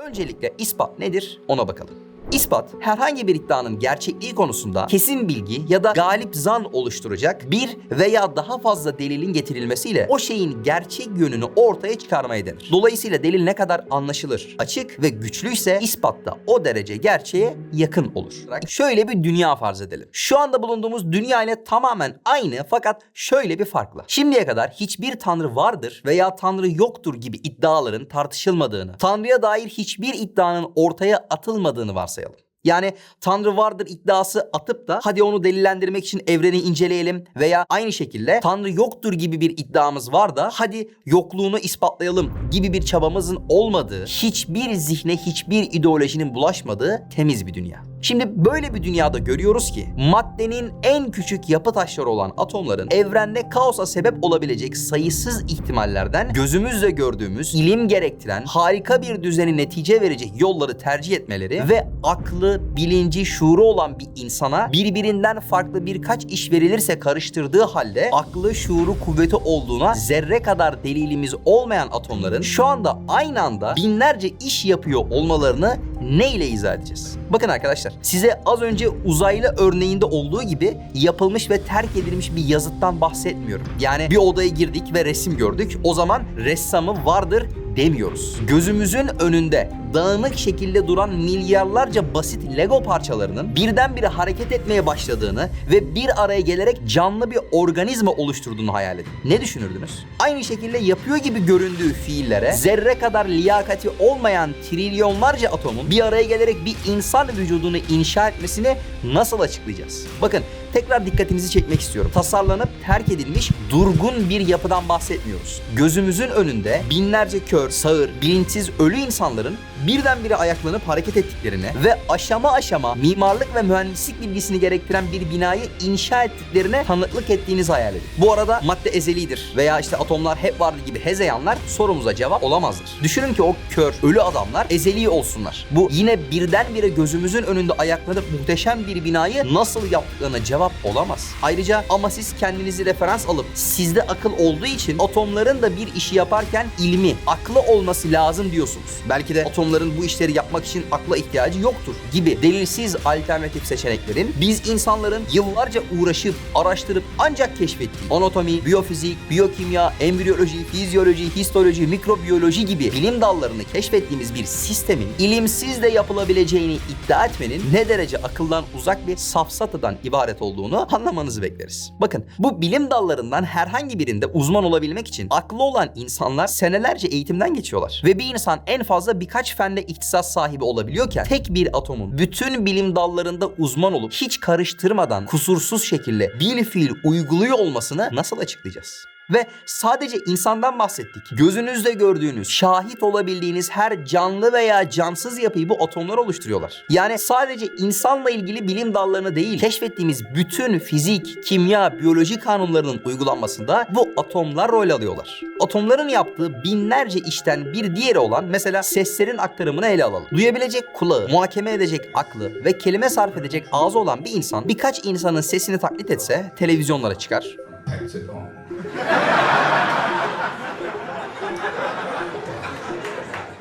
Öncelikle ispat nedir ona bakalım. İspat herhangi bir iddianın gerçekliği konusunda kesin bilgi ya da galip zan oluşturacak bir veya daha fazla delilin getirilmesiyle o şeyin gerçek yönünü ortaya çıkarmaya denir. Dolayısıyla delil ne kadar anlaşılır, açık ve güçlüyse ispatta o derece gerçeğe yakın olur. Şöyle bir dünya farz edelim. Şu anda bulunduğumuz dünya ile tamamen aynı fakat şöyle bir farkla. Şimdiye kadar hiçbir tanrı vardır veya tanrı yoktur gibi iddiaların tartışılmadığını, tanrıya dair hiçbir iddianın ortaya atılmadığını varsayalım. Yani Tanrı vardır iddiası atıp da hadi onu delillendirmek için evreni inceleyelim veya aynı şekilde Tanrı yoktur gibi bir iddiamız var da hadi yokluğunu ispatlayalım gibi bir çabamızın olmadığı, hiçbir zihne hiçbir ideolojinin bulaşmadığı temiz bir dünya. Şimdi böyle bir dünyada görüyoruz ki maddenin en küçük yapı taşları olan atomların evrende kaosa sebep olabilecek sayısız ihtimallerden gözümüzle gördüğümüz ilim gerektiren harika bir düzeni netice verecek yolları tercih etmeleri ve aklı, bilinci, şuuru olan bir insana birbirinden farklı birkaç iş verilirse karıştırdığı halde aklı, şuuru, kuvveti olduğuna zerre kadar delilimiz olmayan atomların şu anda aynı anda binlerce iş yapıyor olmalarını ne ile izah edeceğiz? Bakın arkadaşlar size az önce uzaylı örneğinde olduğu gibi yapılmış ve terk edilmiş bir yazıttan bahsetmiyorum. Yani bir odaya girdik ve resim gördük. O zaman ressamı vardır demiyoruz. Gözümüzün önünde dağınık şekilde duran milyarlarca basit Lego parçalarının birdenbire hareket etmeye başladığını ve bir araya gelerek canlı bir organizma oluşturduğunu hayal edin. Ne düşünürdünüz? Aynı şekilde yapıyor gibi göründüğü fiillere zerre kadar liyakati olmayan trilyonlarca atomun bir araya gelerek bir insan vücudunu inşa etmesini nasıl açıklayacağız? Bakın tekrar dikkatinizi çekmek istiyorum. Tasarlanıp terk edilmiş durgun bir yapıdan bahsetmiyoruz. Gözümüzün önünde binlerce kör, sağır, bilinçsiz ölü insanların birdenbire ayaklanıp hareket ettiklerini ve aşama aşama mimarlık ve mühendislik bilgisini gerektiren bir binayı inşa ettiklerine tanıklık ettiğinizi hayal edin. Bu arada madde ezelidir veya işte atomlar hep vardı gibi hezeyanlar sorumuza cevap olamazdır. Düşünün ki o kör, ölü adamlar ezeli olsunlar. Bu yine birdenbire gözümüzün önünde ayaklanıp muhteşem bir binayı nasıl yaptıklarına cevap olamaz. Ayrıca ama siz kendinizi referans alıp sizde akıl olduğu için atomların da bir işi yaparken ilmi, aklı olması lazım diyorsunuz. Belki de atomların bu işleri yapmak için akla ihtiyacı yoktur gibi delilsiz alternatif seçeneklerin biz insanların yıllarca uğraşıp araştırıp ancak keşfettiği anatomi, biyofizik, biyokimya, embriyoloji, fizyoloji, histoloji, mikrobiyoloji gibi bilim dallarını keşfettiğimiz bir sistemin ilimsiz de yapılabileceğini iddia etmenin ne derece akıldan uzak bir safsatadan ibaret olduğunu anlamanızı bekleriz. Bakın bu bilim dallarından herhangi birinde uzman olabilmek için aklı olan insanlar senelerce eğitimden geçiyorlar. Ve bir insan en fazla birkaç fende ihtisas sahibi olabiliyorken tek bir atomun bütün bilim dallarında uzman olup hiç karıştırmadan kusursuz şekilde bil fiil uyguluyor olmasını nasıl açıklayacağız? Ve sadece insandan bahsettik. Gözünüzle gördüğünüz, şahit olabildiğiniz her canlı veya cansız yapıyı bu atomlar oluşturuyorlar. Yani sadece insanla ilgili bilim dallarını değil, keşfettiğimiz bütün fizik, kimya, biyoloji kanunlarının uygulanmasında bu atomlar rol alıyorlar. Atomların yaptığı binlerce işten bir diğeri olan mesela seslerin aktarımını ele alalım. Duyabilecek kulağı, muhakeme edecek aklı ve kelime sarf edecek ağzı olan bir insan birkaç insanın sesini taklit etse televizyonlara çıkar.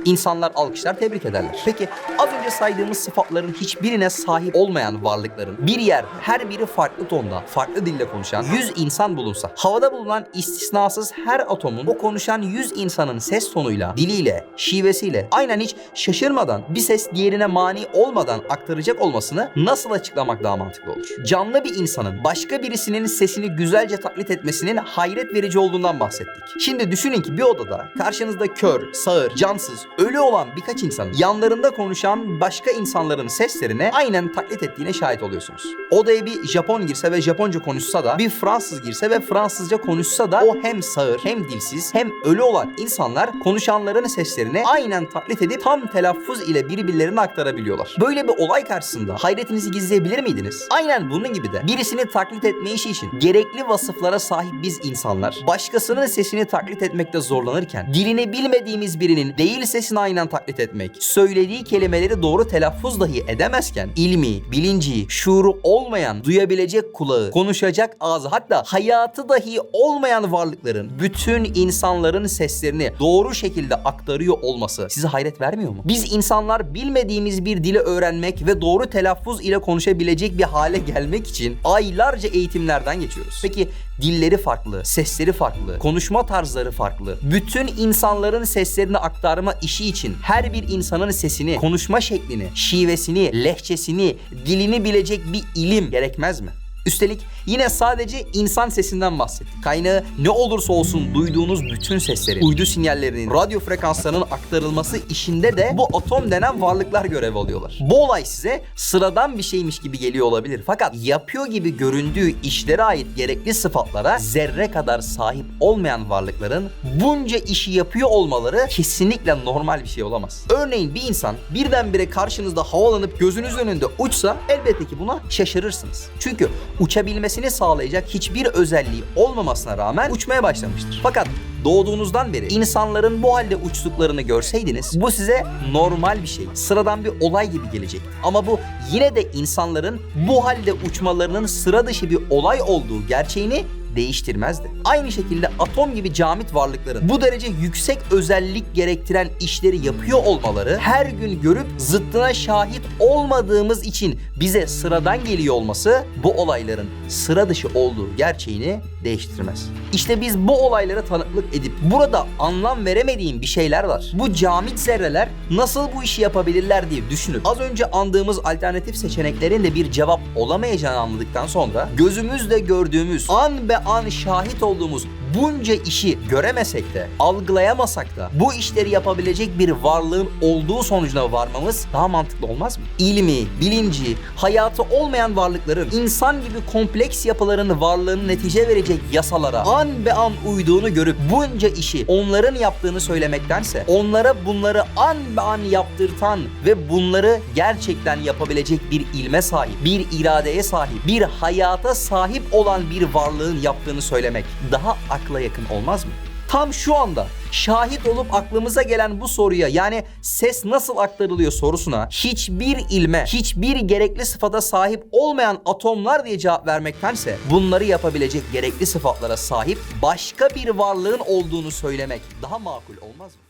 İnsanlar alkışlar, tebrik ederler. Peki az saydığımız sıfatların hiçbirine sahip olmayan varlıkların bir yer her biri farklı tonda, farklı dille konuşan 100 insan bulunsa, havada bulunan istisnasız her atomun o konuşan 100 insanın ses tonuyla, diliyle, şivesiyle aynen hiç şaşırmadan bir ses diğerine mani olmadan aktaracak olmasını nasıl açıklamak daha mantıklı olur? Canlı bir insanın başka birisinin sesini güzelce taklit etmesinin hayret verici olduğundan bahsettik. Şimdi düşünün ki bir odada karşınızda kör, sağır, cansız, ölü olan birkaç insanın yanlarında konuşan başka insanların seslerine aynen taklit ettiğine şahit oluyorsunuz. Odaya bir Japon girse ve Japonca konuşsa da bir Fransız girse ve Fransızca konuşsa da o hem sağır hem dilsiz hem ölü olan insanlar konuşanların seslerini aynen taklit edip tam telaffuz ile birbirlerine aktarabiliyorlar. Böyle bir olay karşısında hayretinizi gizleyebilir miydiniz? Aynen bunun gibi de birisini taklit etme işi için gerekli vasıflara sahip biz insanlar başkasının sesini taklit etmekte zorlanırken dilini bilmediğimiz birinin değil sesini aynen taklit etmek, söylediği kelimeleri doğru telaffuz dahi edemezken ilmi, bilinci, şuuru olmayan, duyabilecek kulağı, konuşacak ağzı hatta hayatı dahi olmayan varlıkların bütün insanların seslerini doğru şekilde aktarıyor olması size hayret vermiyor mu? Biz insanlar bilmediğimiz bir dili öğrenmek ve doğru telaffuz ile konuşabilecek bir hale gelmek için aylarca eğitimlerden geçiyoruz. Peki dilleri farklı, sesleri farklı, konuşma tarzları farklı. Bütün insanların seslerini aktarma işi için her bir insanın sesini, konuşma şeklini, şivesini, lehçesini, dilini bilecek bir ilim gerekmez mi? Üstelik yine sadece insan sesinden bahsettik. Kaynağı ne olursa olsun duyduğunuz bütün seslerin, uydu sinyallerinin, radyo frekanslarının aktarılması işinde de bu atom denen varlıklar görev alıyorlar. Bu olay size sıradan bir şeymiş gibi geliyor olabilir. Fakat yapıyor gibi göründüğü işlere ait gerekli sıfatlara zerre kadar sahip olmayan varlıkların bunca işi yapıyor olmaları kesinlikle normal bir şey olamaz. Örneğin bir insan birdenbire karşınızda havalanıp gözünüz önünde uçsa elbette ki buna şaşırırsınız. Çünkü uçabilmesini sağlayacak hiçbir özelliği olmamasına rağmen uçmaya başlamıştır. Fakat doğduğunuzdan beri insanların bu halde uçtuklarını görseydiniz bu size normal bir şey, sıradan bir olay gibi gelecek. Ama bu yine de insanların bu halde uçmalarının sıra dışı bir olay olduğu gerçeğini değiştirmezdi. Aynı şekilde atom gibi camit varlıkların bu derece yüksek özellik gerektiren işleri yapıyor olmaları her gün görüp zıttına şahit olmadığımız için bize sıradan geliyor olması bu olayların sıra dışı olduğu gerçeğini değiştirmez. İşte biz bu olaylara tanıklık edip burada anlam veremediğim bir şeyler var. Bu camit zerreler nasıl bu işi yapabilirler diye düşünüp az önce andığımız alternatif seçeneklerin de bir cevap olamayacağını anladıktan sonra gözümüzle gördüğümüz an be an şahit olduğumuz bunca işi göremesek de, algılayamasak da bu işleri yapabilecek bir varlığın olduğu sonucuna varmamız daha mantıklı olmaz mı? İlmi, bilinci, hayatı olmayan varlıkların insan gibi kompleks yapıların varlığını netice verecek yasalara an be an uyduğunu görüp bunca işi onların yaptığını söylemektense onlara bunları an be an yaptırtan ve bunları gerçekten yapabilecek bir ilme sahip, bir iradeye sahip, bir hayata sahip olan bir varlığın yaptığını söylemek daha akla yakın olmaz mı? Tam şu anda şahit olup aklımıza gelen bu soruya yani ses nasıl aktarılıyor sorusuna hiçbir ilme, hiçbir gerekli sıfata sahip olmayan atomlar diye cevap vermektense bunları yapabilecek gerekli sıfatlara sahip başka bir varlığın olduğunu söylemek daha makul olmaz mı?